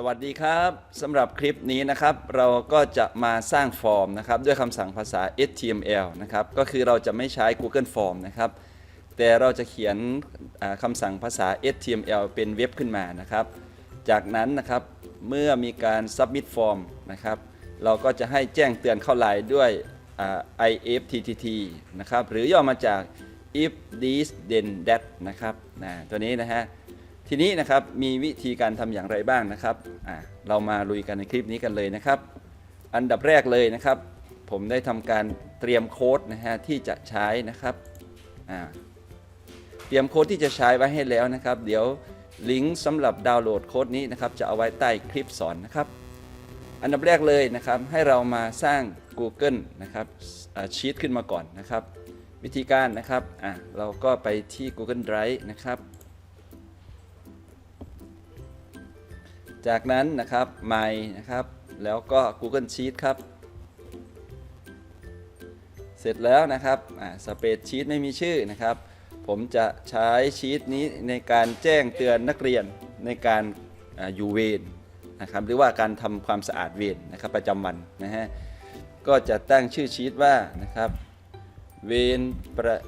สวัสดีครับสำหรับคลิปนี้นะครับ เราก็จะมาสร้างฟอร์มนะครับด้วยคำสั่งภาษา HTML นะครับก็คือเราจะไม่ใช้ Google Form นะครับ แต่เราจะเขียนคำสั่งภาษา HTML เป็นเว็บขึ้นมานะครับ จากนั้นนะครับเมื่อมีการ submit form นะครับ เราก็จะให้แจ้งเตือนเข้าไลน์ด้วย IFTTT นะครับหรือย่อมาจาก if this then that นะครับนะตัวนี้นะฮะ ทีนี้นะครับมีวิธีการทำอย่างไรบ้างนะครับอ่าเรามาลุยกันในคลิปนี้กันเลยนะครับ อันดับแรกเลยนะครับ ผมได้ทำการเตรียมโค้ดนะฮะที่จะใช้นะครับอ่าเตรียมโค้ดที่จะใช้ไว้ให้แล้วนะครับ เดี๋ยวลิงก์สำหรับดาวน์โหลดโค้ดนี้นะครับจะเอาไว้ใต้คลิปสอนนะครับ อันดับแรกเลยนะครับให้เรามาสร้าง Google นะครับชีตขึ้นมาก่อนนะครับ วิธีการนะครับอะเราก็ไปที่ Google Drive นะครับ จากนั้นนะครับ My นะครับ แล้วก็ Google Sheet ครับ เสร็จแล้วนะครับสเปรดชีตไม่มีชื่อนะครับ ผมจะใช้ชีตนี้ในการแจ้งเตือนนักเรียนในการอ่าอยู่เวรนะครับ หรือว่าการทำความสะอาดเวรนะครับประจำวันนะฮะ ก็จะตั้งชื่อชีตว่านะครับ เวรประ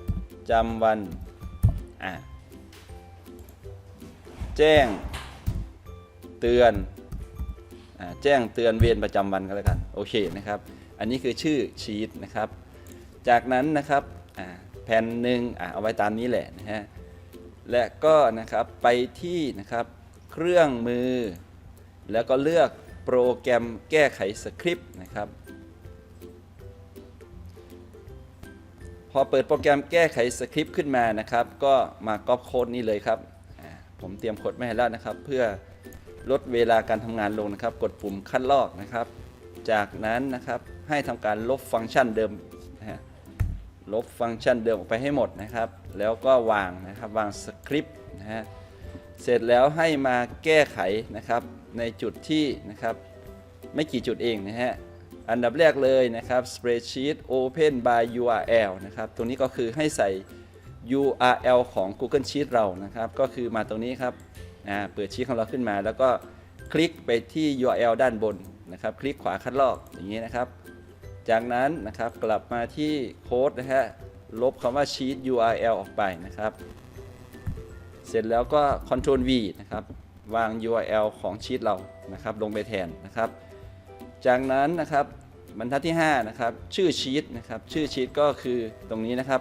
จำวันอ่าแจ้ง เตือนอแจ้งเตือนเวรประจำวันก็แล้วกันโอเคนะครับ อันนี้คือชื่อชีตนะครับ จากนั้นนะครับแผ่นหนึ่งอเอาไว้ตามนี้แหละนะฮะและก็นะครับไปที่นะครับเครื่องมือ แล้วก็เลือกโปรแกรมแก้ไขสคริปต์นะครับพอเปิดโปรแกรมแก้ไขสคริปต์ขึ้นมานะครับ ก็มาก๊อปโค้ดนี้เลยครับ ผมเตรียมโค้ดไว้ให้แล้วนะครับ เพื่อ ลดเวลาการทำงานลงนะครับ กดปุ่มคัดลอกนะครับ จากนั้นนะครับให้ทำการลบฟังก์ชันเดิมนะฮะลบฟังก์ชันเดิมออกไปให้หมดนะครับ แล้วก็วางนะครับวางสคริปต์นะฮะเสร็จแล้วให้มาแก้ไขนะครับในจุดที่นะครับไม่กี่จุดเองนะฮะอันดับแรกเลยนะครับ spreadsheet open by URL นะครับ ตรงนี้ก็คือให้ใส่ URL ของ Google Sheet เรานะครับ ก็คือมาตรงนี้ครับ อ่าเปิดชีตของเราขึ้นมา แล้วก็คลิกไปที่ URL ด้านบนนะครับ คลิกขวาคัดลอกอย่างนี้นะครับ จากนั้นนะครับกลับมาที่โค้ดนะฮะลบคำว่า sheet URL ออกไปนะครับ เสร็จแล้วก็ Ctrl V นะครับ วาง URL ของชีตเรานะครับ ลงไปแทนนะครับ จากนั้นนะครับบรรทัดที่ 5 นะครับ ชื่อชีตนะครับ ชื่อชีตก็คือตรงนี้นะครับ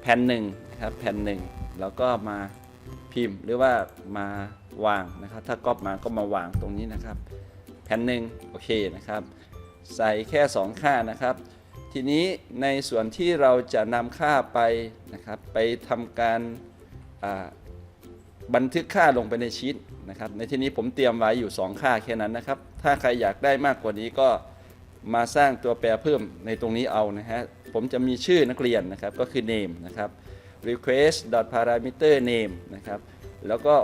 แผ่นหนึ่งนะครับ แผ่นหนึ่งแล้วก็มา พิมพ์ หรือว่ามาวางนะครับ ถ้าก๊อปมาก็มาวางตรงนี้นะครับ แผ่นหนึ่งโอเคนะครับ ใส่แค่ 2 ค่านะครับ ทีนี้ในส่วนที่เราจะนำค่าไปนะครับ ไปทำการบันทึกค่าลงไปในชีตนะครับ ในที่นี้ผมเตรียมไว้อยู่ 2 ค่าแค่นั้นนะครับ ถ้าใครอยากได้มากกว่านี้ก็มาสร้างตัวแปรเพิ่มในตรงนี้เอานะฮะ ผมจะมีชื่อนักเรียนนะครับ ก็คือ name นะครับ request parameter name นะครับแล้วก็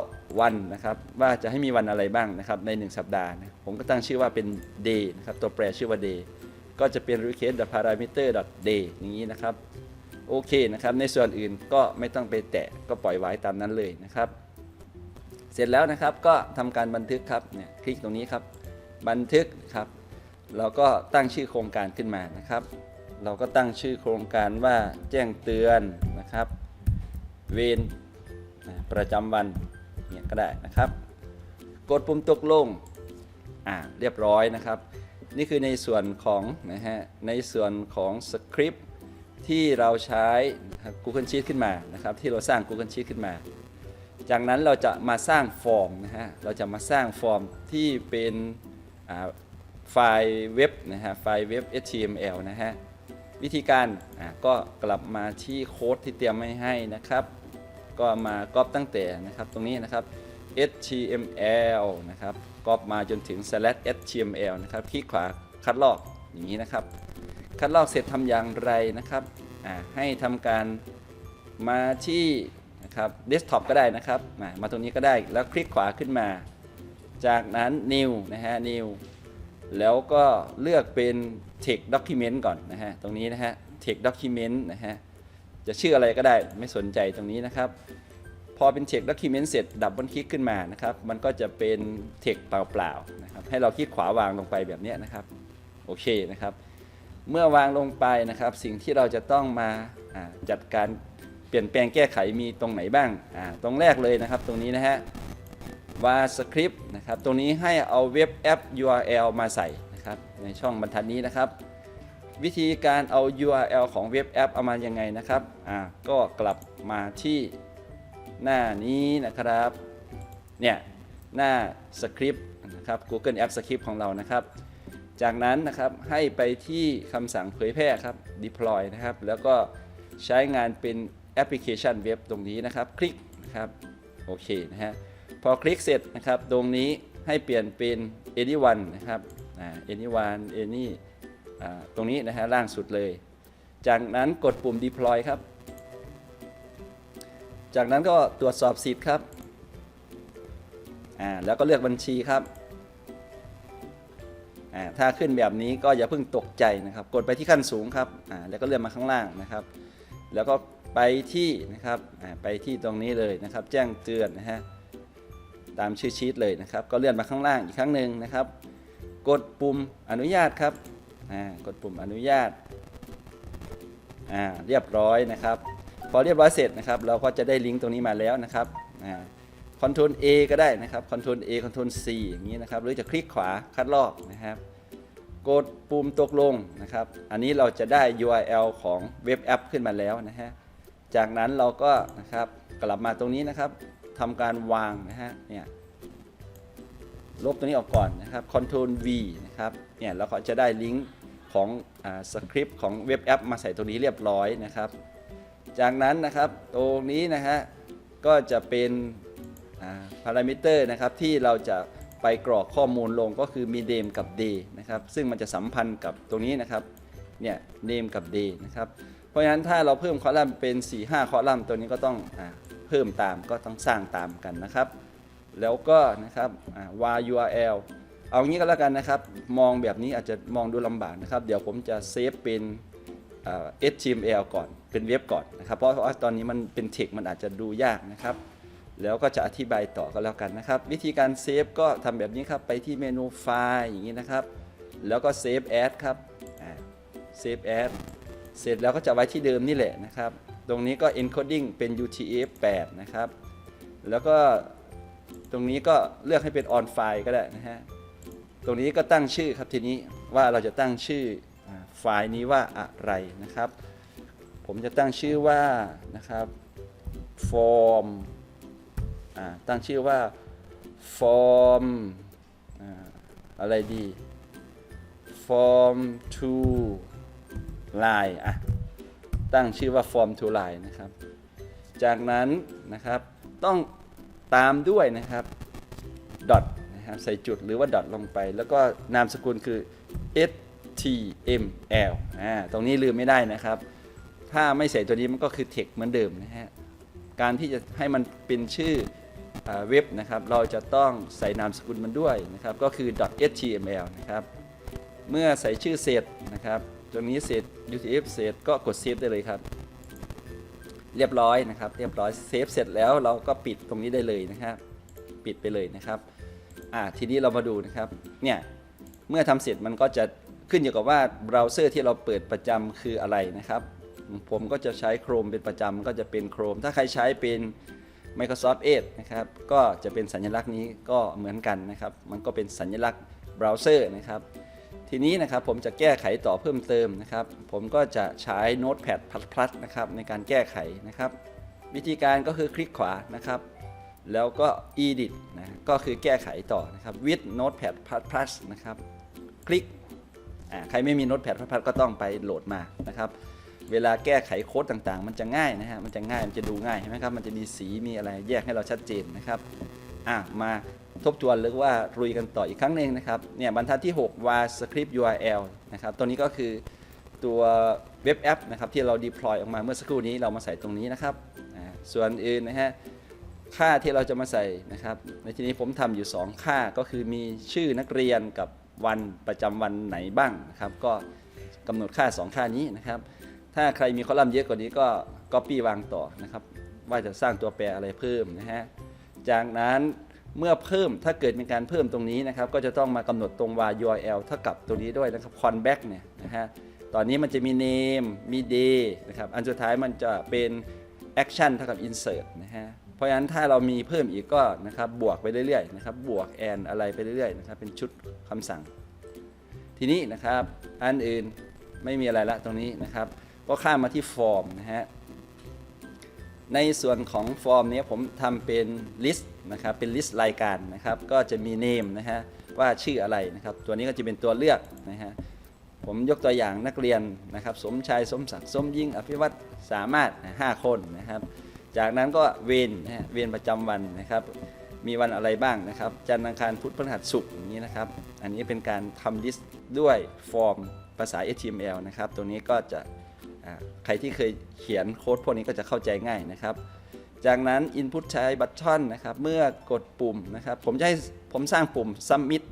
วันนะครับว่าจะให้มีวันอะไรบ้างนะครับใน 1 สัปดาห์นะผมก็ตั้งชื่อว่าเป็น day นะครับตัวแปรชื่อว่า day ก็จะเป็น request parameter day อย่างนี้นะครับโอเคนะครับในส่วนอื่นก็ไม่ต้องไปแตะก็ปล่อยไว้ตามนั้นเลยนะครับ เสร็จแล้วนะครับก็ทำการบันทึกครับเนี่ยคลิกตรงนี้ครับ บันทึกครับเราก็ตั้งชื่อโครงการขึ้นมานะครับ เราก็ตั้งชื่อโครงการว่าแจ้งเตือนนะครับ เวรนประจำวันเนี่ยก็ได้นะครับ กดปุ่มตกลงอ่าเรียบร้อยนะครับ นี่คือในส่วนของนะฮะในส่วนของสคริปที่เราใช้ Google Sheet ขึ้นมานะครับ ที่เราสร้าง Google Sheet ขึ้นมา จากนั้นเราจะมาสร้างฟอร์มนะฮะเราจะมาสร้างฟอร์มที่เป็นอ่าไฟล์เว็บนะฮะไฟล์เว็บ HTML นะฮะ วิธีการก็กลับมาที่โค้ดที่เตรียมไว้ให้นะครับ ก็มาก๊อปตั้งแต่นะครับตรงนี้นะครับ HTML นะครับก๊อปมาจนถึง slash HTML นะครับคลิกขวาคัดลอกอย่างนี้นะครับ คัดลอกเสร็จทำอย่างไรนะครับให้ทำการมาที่นะครับเดสก์ท็อปก็ได้นะครับ มาตรงนี้ก็ได้แล้วคลิกขวาขึ้นมา จากนั้น new นะฮะ new แล้วก็เลือกเป็น text document ก่อนนะฮะ ตรงนี้นะฮะ text document นะฮะ จะชื่ออะไรก็ได้ไม่สนใจตรงนี้นะครับ พอเป็น text document เสร็จดับเบิลคลิกขึ้นมานะครับ มันก็จะเป็น text เปล่าๆนะครับ ให้เราคลิกขวาวางลงไปแบบนี้นะครับ โอเคนะครับ เมื่อวางลงไปนะครับ สิ่งที่เราจะต้องมาจัดการเปลี่ยนแปลงแก้ไขมีตรงไหนบ้าง ตรงแรกเลยนะครับ ตรงนี้นะฮะ ว่าสคริปต์นะครับ ตรงนี้ให้เอาเว็บแอป URL มาใส่นะครับ ในช่องบรรทัดนี้นะครับ วิธีการเอา URL ของเว็บแอปเอามายังไงนะครับ อ่า ก็กลับมาที่หน้านี้นะครับ เนี่ย หน้าสคริปต์นะครับ Google App Script ของเรานะครับ จากนั้นนะครับ ให้ไปที่คำสั่งเผยแพร่ครับ deploy นะครับ แล้วก็ใช้งานเป็นแอปพลิเคชันเว็บตรงนี้นะครับ คลิกนะครับ โอเคนะฮะ พอคลิกเสร็จนะครับตรงนี้ให้เปลี่ยนเป็น anyone นะครับ anyone any ตรงนี้นะฮะล่างสุดเลย จากนั้นกดปุ่ม deploy ครับ จากนั้นก็ตรวจสอบสิทธิ์ครับแล้วก็เลือกบัญชีครับถ้าขึ้นแบบนี้ก็อย่าเพิ่งตกใจนะครับ กดไปที่ขั้นสูงครับแล้วก็เลื่อนมาข้างล่างนะครับ แล้วก็ไปที่นะครับไปที่ตรงนี้เลยนะครับ แจ้งเตือนนะฮะ ตามชื่อชีตเลยนะครับ ก็เลื่อนมาข้างล่างอีกครั้งหนึ่งนะครับ กดปุ่มอนุญาตครับกดปุ่มอนุญาตาเรียบร้อยนะครับ พอเรียบร้อยเสร็จนะครับ เราก็จะได้ลิงก์ตรงนี้มาแล้วนะครับคอนโทรล A ก็ได้นะครับคอนโทรล A คอนโทรล C อย่างนี้นะครับ หรือจะคลิกขวาคัดลอกนะครับ กดปุ่มตกลงนะครับ อันนี้เราจะได้ URL ของเว็บแอปขึ้นมาแล้วนะฮะ จากนั้นเราก็นะครับกลับมาตรงนี้นะครับ ทำการวางนะฮะเนี่ยลบตัวนี้ออกก่อนนะครับ Ctrl V นะครับเนี่ยเราก็จะได้ลิงก์ของสคริปต์ของเว็บแอปมาใส่ตรงนี้เรียบร้อยนะครับ จากนั้นนะครับตรงนี้นะฮะก็จะเป็นพารามิเตอร์นะครับที่เราจะไปกรอกข้อมูลลงก็คือมี name กับ day นะครับซึ่งมันจะสัมพันธ์กับตรงนี้นะครับเนี่ย name กับ day นะครับเพราะฉะนั้นถ้าเราเพิ่มคอลัมน์เป็น 4-5 คอลัมน์ตัวนี้ก็ต้องอ เพิ่มตามก็ต้องสร้างตามกันนะครับ แล้วก็นะครับอ่า URL เอางี้ก็แล้วกันนะครับ มองแบบนี้อาจจะมองดูลำบากนะครับ เดี๋ยวผมจะเซฟเป็น HTML ก่อนเป็นเว็บก่อนนะครับ เพราะว่าตอนนี้มันเป็นเทคมันอาจจะดูยากนะครับ แล้วก็จะอธิบายต่อก็แล้วกันนะครับ วิธีการเซฟก็ทำแบบนี้ครับ ไปที่เมนูไฟล์อย่างนี้นะครับ แล้วก็เซฟแอดครับเซฟแอดเสร็จแล้วก็จะไว้ที่เดิมนี่แหละนะครับ ตรงนี้ก็ encoding เป็น UTF-8 นะครับ แล้วก็ตรงนี้ก็เลือกให้เป็น on file ก็ได้นะฮะ ตรงนี้ก็ตั้งชื่อครับทีนี้ว่าเราจะตั้งชื่อไฟล์นี้ว่าอะไรนะครับ ผมจะตั้งชื่อว่านะครับ form ตั้งชื่อว่า form อ่าอะไรดี form to line อะ ตั้งชื่อว่า form to line นะครับ จากนั้นนะครับต้องตามด้วยนะครับดอทนะครับใส่จุดหรือว่าดอทลงไป แล้วก็นามสกุลคือ html อ่าตรงนี้ลืมไม่ได้นะครับ ถ้าไม่ใส่ตัวนี้มันก็คือ text เหมือนเดิมนะฮะการที่จะให้มันเป็นชื่ออเว็บนะครับ เราจะต้องใส่นามสกุลมันด้วยนะครับ ก็คือ .html นะครับ เมื่อใส่ชื่อเสร็จนะครับ ตรงนี้เสร็จ utf เสร็จก็กดเซฟได้เลยครับ เรียบร้อยนะครับ เรียบร้อยเซฟเสร็จแล้วเราก็ปิดตรงนี้ได้เลยนะครับ ปิดไปเลยนะครับอ่าทีนี้เรามาดูนะครับเนี่ยเมื่อทำเสร็จมันก็จะขึ้นอยู่กับว่าเบราว์เซอร์ที่เราเปิดประจำคืออะไรนะครับ ผมก็จะใช้ Chrome เป็นประจำก็จะเป็น Chrome ถ้าใครใช้เป็น Microsoft Edge นะครับ ก็จะเป็นสัญลักษณ์นี้ก็เหมือนกันนะครับ มันก็เป็นสัญลักษณ์เบราว์เซอร์นะครับ ทีนี้นะครับผมจะแก้ไขต่อเพิ่มเติมนะครับ ผมก็จะใช้ Notepad++ นะครับในการแก้ไขนะครับ วิธีการก็คือคลิกขวานะครับ แล้วก็ edit นะก็คือแก้ไขต่อนะครับ with notepad++ นะครับ คลิกใครไม่มี notepad++ ก็ต้องไปโหลดมานะครับ เวลาแก้ไขโค้ดต่างๆ มันจะง่ายนะฮะมันจะง่ายมันจะดูง่ายใช่ไหมครับมันจะมีสีมีอะไรแยกให้เราชัดเจนนะครับอะมา ทบทวนหรือว่ารุยกันต่ออีกครั้งหนึ่งนะครับเนี่ยบรรทัดที่ 6 var script url นะครับตัวนี้ก็คือตัวเว็บแอปนะครับที่เรา deploy ออกมาเมื่อสักครู่นี้เรามาใส่ตรงนี้นะครับส่วนอื่นนะฮะค่าที่เราจะมาใส่นะครับในที่นี้ผมทำอยู่ 2 ค่าก็คือมีชื่อนักเรียนกับวันประจำวันไหนบ้างนะครับก็กำหนดค่า 2 ค่านี้นะครับ ถ้าใครมีคอลัมน์เยอะกว่านี้ก็ Copy วางต่อนะครับ ว่าจะสร้างตัวแปรอะไรเพิ่มนะฮะจากนั้น เมื่อเพิ่มถ้าเกิดมีการเพิ่มตรงนี้นะครับก็จะต้องมากำหนดตรง var url เท่ากับตรงนี้ด้วยนะครับ callback เนี่ยนะฮะตอนนี้มันจะมี name มี day นะครับอันสุดท้ายมันจะเป็น action เท่ากับ insert นะฮะเพราะฉะนั้นถ้าเรามีเพิ่มอีกก็นะครับบวกไปเรื่อยๆนะครับบวก and อะไรไปเรื่อยๆนะครับเป็นชุดคำสั่ง ทีนี้นะครับอันอื่นไม่มีอะไรละตรงนี้นะครับก็ข้ามมาที่ฟอร์มนะฮะ ในส่วนของฟอร์มนี้ผมทำเป็นลิสต์นะครับเป็นลิสต์รายการนะครับก็จะมี name นะฮะว่าชื่ออะไรนะครับตัวนี้ก็จะเป็นตัวเลือกนะฮะผมยกตัวอย่างนักเรียนนะครับสมชายสมศักดิ์สมยิ่งอภิวัตรสามารถนะห้าคนนะครับ จากนั้นก็เวนนะฮะเวนประจำวันนะครับ มีวันอะไรบ้างนะครับ จันทร์อังคารพุธพฤหัสศุกร์อย่างนี้นะครับ อันนี้เป็นการทำลิสต์ด้วยฟอร์มภาษา HTML นะครับตรงนี้ก็จะ ใครที่เคยเขียนโค้ดพวกนี้ก็จะเข้าใจง่ายนะครับ จากนั้น Input ใช้บัตทอนนะครับ เมื่อกดปุ่มนะครับ ผมจะให้ผมสร้างปุ่ม Submit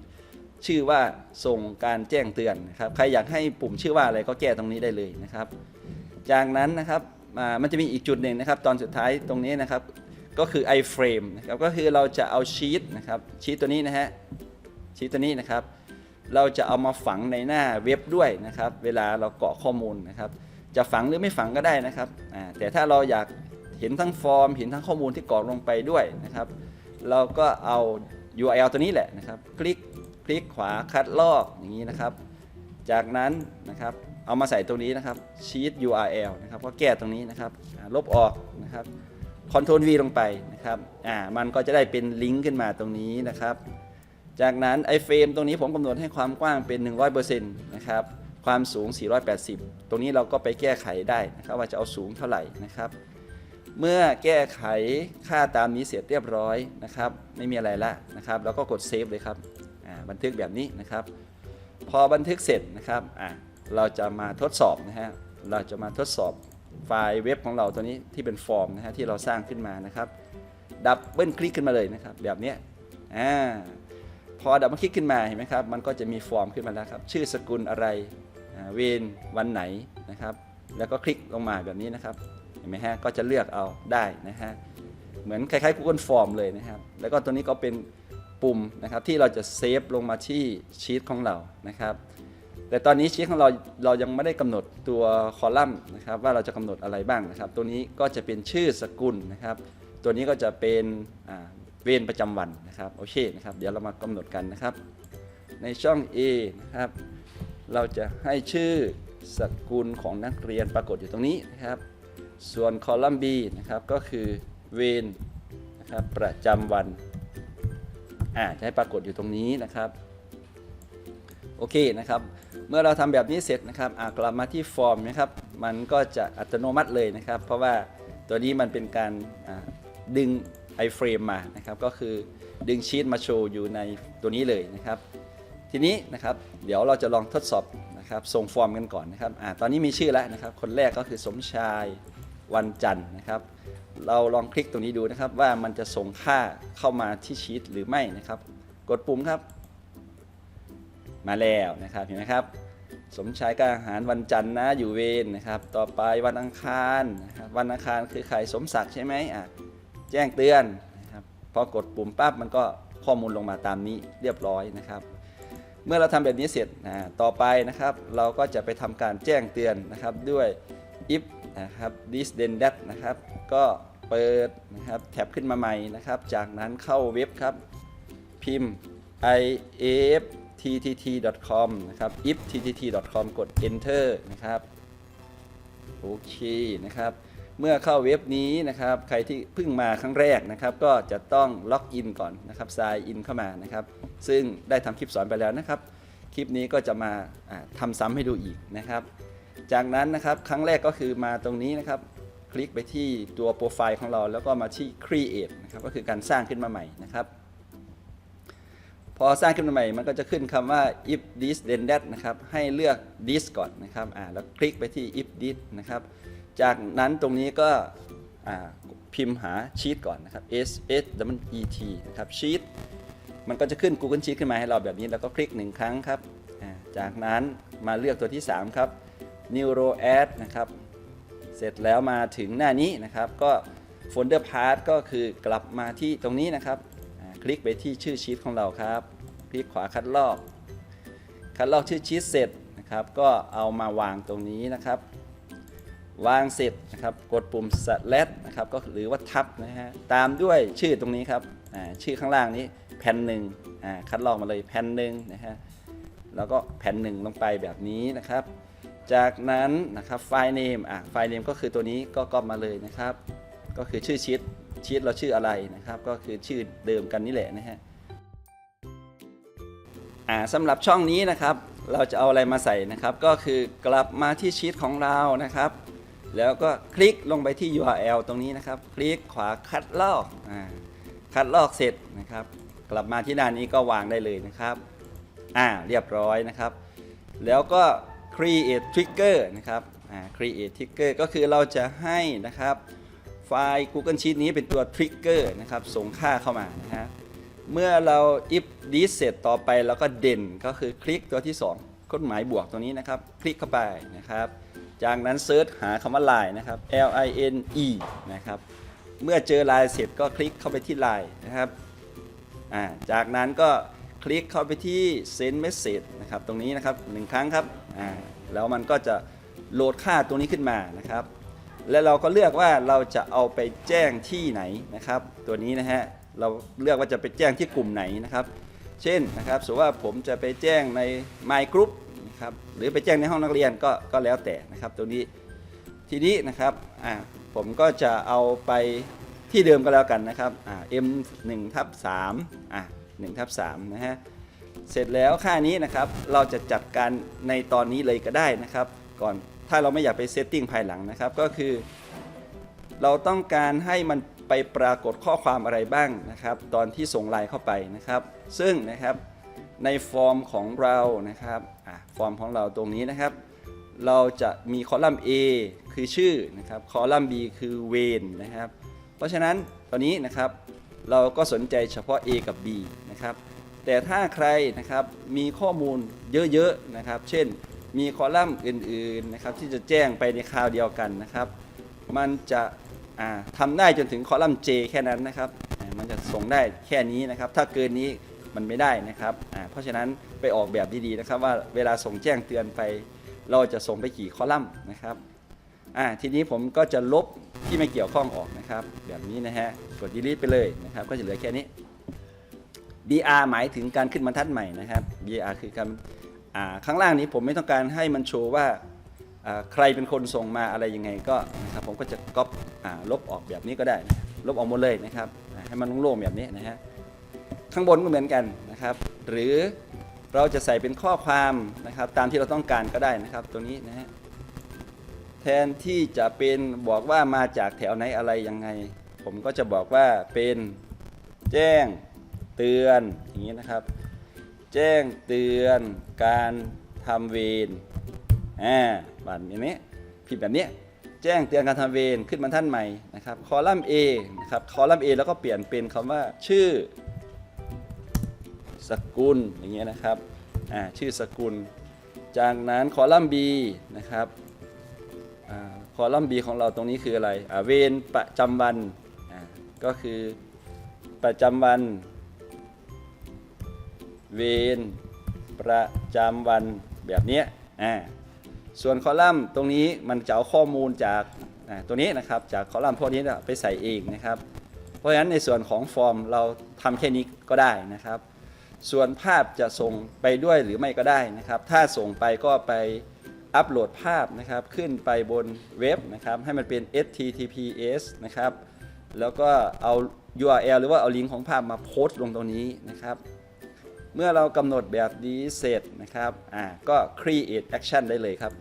ชื่อว่าส่งการแจ้งเตือนนะครับ ใครอยากให้ปุ่มชื่อว่าอะไรก็แก้ตรงนี้ได้เลยนะครับ จากนั้นนะครับมันจะมีอีกจุดหนึ่งนะครับ ตอนสุดท้ายตรงนี้นะครับ ก็คือ iframe นะครับ ก็คือเราจะเอาชีตนะครับ ชีตตัวนี้นะฮะ ชีตตัวนี้นะครับ เราจะเอามาฝังในหน้าเว็บด้วยนะครับ เวลาเราเกาะข้อมูลนะครับ จะฝังหรือไม่ฝังก็ได้นะครับอ่าแต่ถ้าเราอยากเห็นทั้งฟอร์ม เห็นทั้งข้อมูลที่กรอกลงไปด้วยนะครับ เราก็เอา URL ตัวนี้แหละนะครับ คลิกคลิกขวาคัดลอกอย่างนี้นะครับ จากนั้นนะครับเอามาใส่ตรงนี้นะครับ sheet URL นะครับก็แก้ตรงนี้นะครับลบออกนะครับ Ctrl V ลงไปนะครับอ่ามันก็จะได้เป็นลิงก์ขึ้นมาตรงนี้นะครับ จากนั้นไอเฟรมตรงนี้ผมกำหนดให้ความกว้างเป็น 100%นะครับ ความสูง 480 ตรงนี้เราก็ไปแก้ไขได้นะครับว่าจะเอาสูงเท่าไหร่นะครับ เมื่อแก้ไขค่าตามนี้เสร็จเรียบร้อยนะครับ ไม่มีอะไรละนะครับแล้วก็กดเซฟเลยครับบันทึกแบบนี้นะครับ พอบันทึกเสร็จนะครับเราจะมาทดสอบนะฮะเราจะมาทดสอบไฟล์เว็บของเราตัวนี้ที่เป็นฟอร์มนะฮะที่เราสร้างขึ้นมานะครับ ดับเบิลคลิกขึ้นมาเลยนะครับ แบบนี้อ่าพอดับเบิลคลิกขึ้นมาเห็นไหมครับ มันก็จะมีฟอร์มขึ้นมาแล้วครับ ชื่อสกุลอะไร เวนวันไหนนะครับ แล้วก็คลิกลงมาแบบนี้นะครับเห็นไหมฮะก็จะเลือกเอาได้นะฮะเหมือนคล้ายๆ Google Form เลยนะครับ แล้วก็ตัวนี้ก็เป็นปุ่มนะครับที่เราจะเซฟลงมาที่ชีตของเรานะครับแต่ตอนนี้ชีตของเราเรายังไม่ได้กำหนดตัวคอลัมน์นะครับ ว่าเราจะกำหนดอะไรบ้างนะครับ ตัวนี้ก็จะเป็นชื่อสกุลนะครับ ตัวนี้ก็จะเป็นเวรประจำวันนะครับโอเคนะครับ เดี๋ยวเรามากำหนดกันนะครับ ในช่อง A นะครับ เราจะให้ชื่อสกุลของนักเรียนปรากฏอยู่ตรงนี้นะครับ ส่วนคอลัมน์ B นะครับก็คือเวรนะครับประจำวันอาจะให้ปรากฏอยู่ตรงนี้นะครับ โอเคนะครับ เมื่อเราทำแบบนี้เสร็จนะครับอากลับมาที่ฟอร์มนะครับ มันก็จะอัตโนมัติเลยนะครับ เพราะว่าตัวนี้มันเป็นการดึง iframe มานะครับ ก็คือดึงชีตมาโชว์อยู่ในตัวนี้เลยนะครับ ทีนี้นะครับเดี๋ยวเราจะลองทดสอบนะครับส่งฟอร์มกันก่อนนะครับอ่าตอนนี้มีชื่อแล้วนะครับ คนแรกก็คือสมชายวันจันทร์นะครับ เราลองคลิกตรงนี้ดูนะครับว่ามันจะส่งค่าเข้ามาที่ชีตหรือไม่นะครับ กดปุ่มครับ มาแล้วนะครับเห็นไหมครับ สมชายก้าหารวันจันทร์นะอยู่เวรนะครับ ต่อไปวันอังคารนะครับวันอังคารคือใครสมศักดิ์ใช่ไหมอะแจ้งเตือนนะครับพอกดปุ่มปั๊บมันก็ข้อมูลลงมาตามนี้เรียบร้อยนะครับ เมื่อเราทำแบบนี้เสร็จนะต่อไปนะครับ เราก็จะไปทำการแจ้งเตือนนะครับด้วย if นะครับ this then that นะครับ ก็เปิดนะครับแท็บขึ้นมาใหม่นะครับ จากนั้นเข้าเว็บครับ พิมพ์ ifttt.com นะครับ ifttt.com กด enter นะครับ โอเคนะครับ เมื่อเข้าเว็บนี้นะครับใครที่เพิ่งมาครั้งแรกนะครับ ก็จะต้องล็อกอินก่อนนะครับ sign in เข้ามานะครับ ซึ่งได้ทำคลิปสอนไปแล้วนะครับ คลิปนี้ก็จะมาอ่าทำซ้ำให้ดูอีกนะครับ จากนั้นนะครับครั้งแรกก็คือมาตรงนี้นะครับ คลิกไปที่ตัวโปรไฟล์ของเราแล้วก็มาที่ create นะครับก็คือการสร้างขึ้นมาใหม่นะครับพอสร้างขึ้นมาใหม่มันก็จะขึ้นคำว่า if this then that นะครับ ให้เลือก this ก่อนนะครับ อ่า แล้วคลิกไปที่ if this นะครับ จากนั้นตรงนี้ก็พิมพ์หา sheet ก่อนนะครับ s s w e t นะครับ sheet มันก็จะขึ้น Google Sheet ขึ้นมาให้เราแบบนี้ แล้วก็คลิกหนึ่งครั้งครับ จากนั้นมาเลือกตัวที่ 3 ครับ Neuro Add นะครับ เสร็จแล้วมาถึงหน้านี้นะครับ ก็โฟลเดอร์พาร์ก็คือกลับมาที่ตรงนี้นะครับ คลิกไปที่ชื่อชีตของเราครับ คลิกขวาคัดลอก คัดลอกชื่อชีตเสร็จนะครับ ก็เอามาวางตรงนี้นะครับ วางเสร็จนะครับกดปุ่ม select นะครับก็หรือว่าทับนะฮะตามด้วยชื่อตรงนี้ครับชื่อข้างล่างนี้แผ่นหนึ่งคัดลอกมาเลยแผ่นหนึ่งนะฮะแล้วก็แผ่นหนึ่งลงไปแบบนี้นะครับ จากนั้นนะครับไฟล์ name อะไฟล์ name ก็คือตัวนี้ก็ก๊อปมาเลยนะครับ ก็คือชื่อชีตชีตเราชื่ออะไรนะครับ ก็คือชื่อเดิมกันนี่แหละนะฮะอ่าสำหรับช่องนี้นะครับเราจะเอาอะไรมาใส่นะครับ ก็คือกลับมาที่ชีตของเรานะครับ แล้วก็คลิกลงไปที่ URL ตรงนี้นะครับ คลิกขวาคัดลอกอคัดลอกเสร็จนะครับ กลับมาที่หน้านี้ก็วางได้เลยนะครับอ่าเรียบร้อยนะครับ แล้วก็ create trigger นะครับอ่า create trigger ก็คือเราจะให้นะครับไฟล์ Google Sheet นี้เป็นตัว trigger นะครับ ส่งค่าเข้ามานะฮะเมื่อเรา if this เสร็จต่อไปแล้วก็เด่นก็คือคลิกตัวที่ 2กฎหมายบวกตัวนี้นะครับ คลิกเข้าไปนะครับ จากนั้นเซิร์ชหาคำว่า line นะครับ L I N E นะครับ เมื่อเจอ line เสร็จก็คลิกเข้าไปที่ line นะครับ อ่า จากนั้นก็คลิกเข้าไปที่ send message นะครับ ตรงนี้นะครับหนึ่งครั้งครับ อ่า แล้วมันก็จะโหลดค่าตัวนี้ขึ้นมานะครับ แล้วเราก็เลือกว่าเราจะเอาไปแจ้งที่ไหนนะครับ ตัวนี้นะฮะ เราเลือกว่าจะไปแจ้งที่กลุ่มไหนนะครับ เช่นนะครับ สมมติว่าผมจะไปแจ้งใน My Group นะครับหรือไปแจ้งในห้องนักเรียนก็ก็แล้วแต่นะครับตัวนี้ทีนี้นะครับอ่าผมก็จะเอาไปที่เดิมก็แล้วกันนะครับอ่า M 1ทับ3อ่า1ทับ3นะฮะเสร็จแล้วค่านี้นะครับเราจะจัดการในตอนนี้เลยก็ได้นะครับ ก่อนถ้าเราไม่อยากไปเซตติ้งภายหลังนะครับก็คือ เราต้องการให้มันไปปรากฏข้อความอะไรบ้างนะครับ ตอนที่ส่งไลน์เข้าไปนะครับ ซึ่งนะครับ ในฟอร์มของเรานะครับอฟอร์มของเราตรงนี้นะครับ เราจะมีคอลัมน์ A คือชื่อนะครับ คอลัมน์ B คือเวนนะครับ เพราะฉะนั้นตอนนี้นะครับเราก็สนใจเฉพาะ A กับ B นะครับ แต่ถ้าใครนะครับมีข้อมูลเยอะๆนะครับ เช่นมีคอลัมน์อื่นๆนะครับที่จะแจ้งไปในคราวเดียวกันนะครับ มันจะอ่าทำได้จนถึงคอลัมน์ J แค่นั้นนะครับ มันจะส่งได้แค่นี้นะครับ ถ้าเกินนี้ มันไม่ได้นะครับเพราะฉะนั้นไปออกแบบดีๆนะครับว่าเวลาส่งแจ้งเตือนไป เราจะส่งไปกี่คอลัมน์นะครับทีนี้ผมก็จะลบที่ไม่เกี่ยวข้องออกนะครับ แบบนี้นะฮะกด delete ไปเลยนะครับ ก็จะเหลือแค่นี้ BR หมายถึงการขึ้นบรรทัดใหม่นะครับ BR คือการข้างล่างนี้ผมไม่ต้องการให้มันโชว์ว่าใครเป็นคนส่งมาอะไรยังไงก็นะครับผมก็จะก๊อปลบออกแบบนี้ก็ได้ ลบออกหมดเลยนะครับ ให้มันโล่งๆแบบนี้นะฮะ ข้างบนก็เหมือนกันนะครับ หรือเราจะใส่เป็นข้อความนะครับ ตามที่เราต้องการก็ได้นะครับตรงนี้นะฮะแทนที่จะเป็นบอกว่ามาจากแถวไหนอะไรยังไง ผมก็จะบอกว่าเป็นแจ้งเตือนอย่างนี้นะครับ แจ้งเตือนการทำเวรอ่าบัตรนี้พิมพ์แบบนี้แจ้งเตือนการทำเวรขึ้นบรรทัดใหม่นะครับ คอลัมน์ A นะครับ คอลัมน์ A แล้วก็เปลี่ยนเป็นคำว่าชื่อ สกุลอย่างเงี้ยนะครับอ่าชื่อสกุล จากนั้นคอลัมน์ B นะครับอ่าคอลัมน์ B ของเราตรงนี้คืออะไรอ่าเวรประจำวันอ่าก็คือประจำวัน เวรประจำวันแบบเนี้ยอ่าส่วนคอลัมน์ตรงนี้มันจะเอาข้อมูลจากตัวนี้นะครับจากคอลัมน์พวกนี้ไปใส่เองนะครับ เพราะฉะนั้นในส่วนของฟอร์มเราทำแค่นี้ก็ได้นะครับ ส่วนภาพจะส่งไปด้วยหรือไม่ก็ได้นะครับ ถ้าส่งไปก็ไปอัปโหลดภาพนะครับ ขึ้นไปบนเว็บนะครับ ให้มันเป็น https นะครับ แล้วก็เอา URL หรือว่าเอาลิงก์ของภาพมาโพสต์ลงตรงนี้นะครับ เมื่อเรากำหนดแบบนี้เสร็จนะครับ อ่า ก็ create action ได้เลยครับ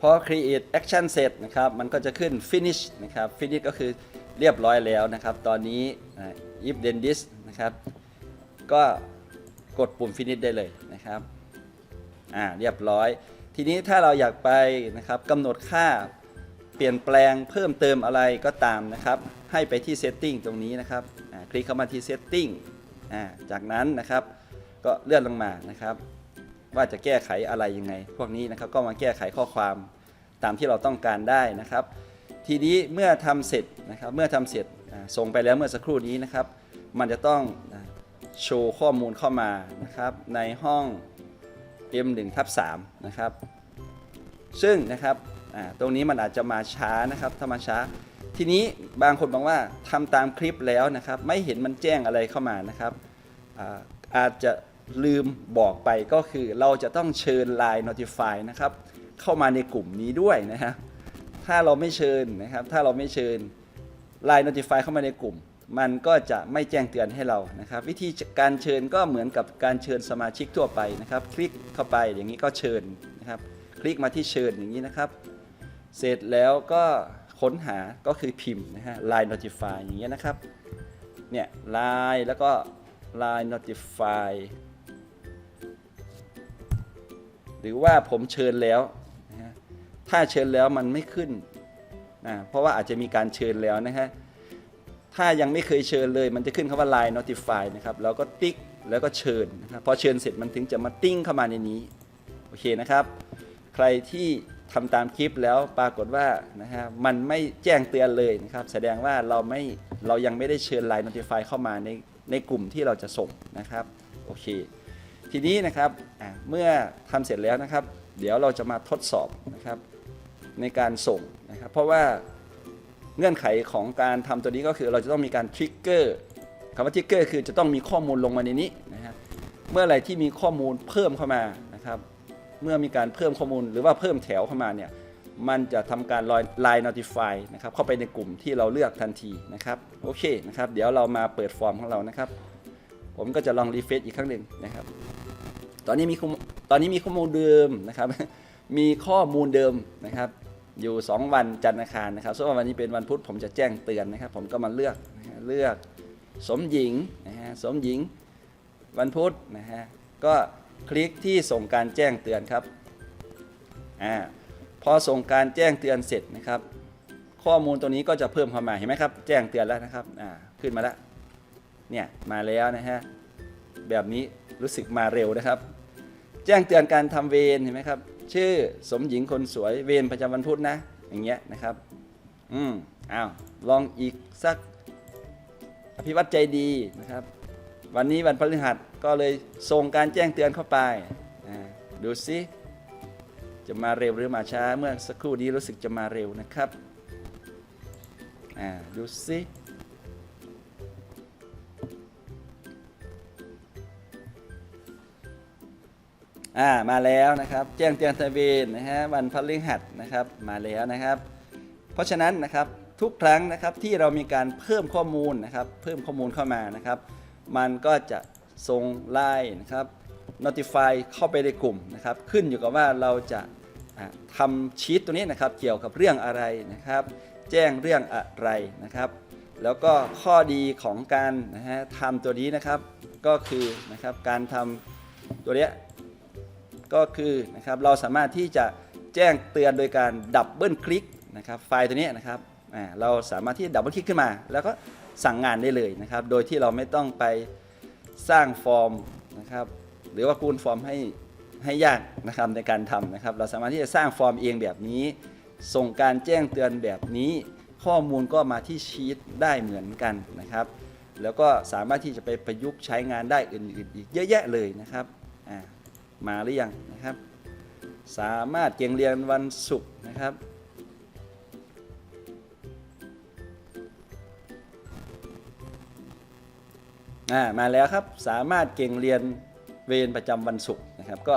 พอ create action เสร็จนะครับมันก็จะขึ้น finish นะครับ finish ก็คือเรียบร้อยแล้วนะครับ ตอนนี้อ่า if then this นะครับ ก็กดปุ่ม finish ได้เลยนะครับอ่าเรียบร้อย ทีนี้ถ้าเราอยากไปนะครับกำหนดค่าเปลี่ยนแปลงเพิ่มเติมอะไรก็ตามนะครับ ให้ไปที่ setting ตรงนี้นะครับคลิกเข้ามาที่ setting อ่าจากนั้นนะครับ ก็เลื่อนลงมานะครับ ว่าจะแก้ไขอะไรยังไง พวกนี้นะครับก็มาแก้ไขข้อความตามที่เราต้องการได้นะครับ ทีนี้เมื่อทำเสร็จนะครับเมื่อทำเสร็จส่งไปแล้วเมื่อสักครู่นี้นะครับ มันจะต้องโชว์ข้อมูลเข้ามานะครับในห้อง M1 ทับ3นะครับ ซึ่งนะครับตรงนี้มันอาจจะมาช้านะครับถ้ามาช้า ทีนี้บางคนบอกว่าทำตามคลิปแล้วนะครับ ไม่เห็นมันแจ้งอะไรเข้ามานะครับอาจจะ ลืมบอกไปก็คือเราจะต้องเชิญ Line Notify นะครับ เข้ามาในกลุ่มนี้ด้วยนะฮะถ้าเราไม่เชิญนะครับ ถ้าเราไม่เชิญ Line Notify เข้ามาในกลุ่ม มันก็จะไม่แจ้งเตือนให้เรานะครับ วิธีการเชิญก็เหมือนกับการเชิญสมาชิกทั่วไปนะครับ คลิกเข้าไปอย่างนี้ก็เชิญนะครับ คลิกมาที่เชิญอย่างนี้นะครับ เสร็จแล้วก็ค้นหาก็คือพิมพ์นะฮะ Line Notify อย่างเงี้ยนะครับ เนี่ย Line แล้วก็ Line Notify หรือว่าผมเชิญแล้วนะถ้าเชิญแล้วมันไม่ขึ้นนะเพราะว่าอาจจะมีการเชิญแล้วนะฮะถ้ายังไม่เคยเชิญเลย มันจะขึ้นคำว่า Line Notify นะครับแล้วก็ติ๊กแล้วก็เชิญนะครับพอเชิญเสร็จมันถึงจะมาติ้งเข้ามาในนี้โอเคนะครับ ใครที่ทำตามคลิปแล้วปรากฏว่านะฮะมันไม่แจ้งเตือนเลยนะครับ แสดงว่าเราไม่เรายังไม่ได้เชิญ Line Notify เข้ามาในในกลุ่มที่เราจะส่งนะครับ โอเค ทีนี้นะครับเมื่อทำเสร็จแล้วนะครับ เดี๋ยวเราจะมาทดสอบนะครับในการส่งนะครับเพราะว่าเงื่อนไขของการทำตัวนี้ก็คือเราจะต้องมีการทริกเกอร์คำว่าทริกเกอร์คือจะต้องมีข้อมูลลงมาในนี้นะครับเมื่อไรที่มีข้อมูลเพิ่มเข้ามานะครับเมื่อมีการเพิ่มข้อมูลหรือว่าเพิ่มแถวเข้ามาเนี่ยมันจะทำการลอย Line Notify นะครับเข้าไปในกลุ่มที่เราเลือกทันทีนะครับโอเคนะครับเดี๋ยวเรามาเปิดฟอร์มของเรานะครับ ผมก็จะลองรีเฟซอีกครั้งหนึ่งนะครับ ตอนนี้มีข้อมูลตอนนี้มีข้อมูลเดิมนะครับ มีข้อมูลเดิมนะครับ อยู่ 2 วันจันทร์อังคารนะครับส่วนวันนี้เป็นวันพุธผมจะแจ้งเตือนนะครับ ผมก็มาเลือกนะเลือกสมหญิงนะฮะสมหญิงวันพุธนะฮะก็คลิกที่ส่งการแจ้งเตือนครับอ่าพอส่งการแจ้งเตือนเสร็จนะครับ ข้อมูลตัวนี้ก็จะเพิ่มเข้ามาเห็นไหมครับ แจ้งเตือนแล้วนะครับอ่าขึ้นมาแล้ว เนี่ยมาแล้วนะฮะแบบนี้รู้สึกมาเร็วนะครับ แจ้งเตือนการทำเวรเห็นไหมครับ ชื่อสมหญิงคนสวยเวรประจำวันพุธนะ อย่างเงี้ยนะครับ อืมอ้าวลองอีกสักอภิวัตใจดีนะครับ วันนี้วันพฤหัสก็เลยส่งการแจ้งเตือนเข้าไปดูซิจะมาเร็วหรือมาช้าเมื่อสักครู่นี้รู้สึกจะมาเร็วนะครับ อ่า ดูซิ อ่ามาแล้วนะครับ แจ้งเตือนทะเบียนนะฮะวันพฤหัสนะครับมาแล้วนะครับ เพราะฉะนั้นนะครับทุกครั้งนะครับที่เรามีการเพิ่มข้อมูลนะครับ เพิ่มข้อมูลเข้ามานะครับ มันก็จะส่งไลน์นะครับ notify เข้าไปในกลุ่มนะครับ ขึ้นอยู่กับว่าเราจะอะทำชีตตัวนี้นะครับ เกี่ยวกับเรื่องอะไรนะครับ แจ้งเรื่องอะไรนะครับ แล้วก็ข้อดีของการนะฮะทำตัวนี้นะครับ ก็คือนะครับการทำตัวเนี้ย ก็คือนะครับเราสามารถที่จะแจ้งเตือนโดยการดับเบิลคลิกนะครับไฟล์ตัวนี้นะครับเราสามารถที่ดับเบิลคลิกขึ้นมา แล้วก็สั่งงานได้เลยนะครับ โดยที่เราไม่ต้องไปสร้างฟอร์มนะครับหรือว่าคูณฟอร์มให้ให้ยากนะครับในการทำนะครับ เราสามารถที่จะสร้างฟอร์มเองแบบนี้ ส่งการแจ้งเตือนแบบนี้ ข้อมูลก็มาที่ชีตได้เหมือนกันนะครับ แล้วก็สามารถที่จะไปประยุกต์ใช้งานได้อื่นๆอีกเยอะแยะเลยนะครับอ่า มาหรือยังนะครับ สามารถเก่งเรียนวันศุกร์นะครับอ่ามาแล้วครับสามารถเก่งเรียนเวรประจำวันศุกร์นะครับ ก็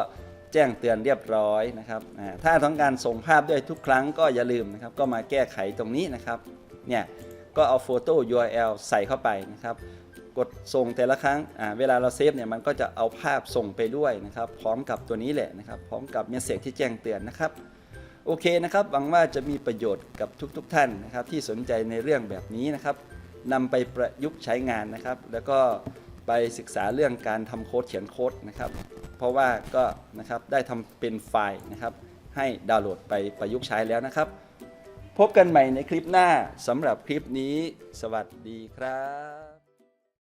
แจ้งเตือนเรียบร้อยนะครับอ่าถ้าต้องการส่งภาพด้วยทุกครั้งก็อย่าลืมนะครับ ก็มาแก้ไขตรงนี้นะครับ เนี่ย ก็เอาโฟโต้ URL ใส่เข้าไปนะครับ กดส่งแต่ละครั้งเวลาเราเซฟเนี่ยมันก็จะเอาภาพส่งไปด้วยนะครับ พร้อมกับตัวนี้แหละนะครับ พร้อมกับเมสเซจที่แจ้งเตือนนะครับโอเคนะครับหวังว่าจะมีประโยชน์กับทุกๆทท่านนะครับ ที่สนใจในเรื่องแบบนี้นะครับนำไปประยุกต์ใช้งานนะครับ แล้วก็ไปศึกษาเรื่องการทำโค้ดเขียนโค้ดนะครับ เพราะว่าก็นะครับได้ทำเป็นไฟล์นะครับ ให้ดาวน์โหลดไปประยุกต์ใช้แล้วนะครับ พบกันใหม่ในคลิปหน้าสำหรับคลิปนี้ สวัสดีครับ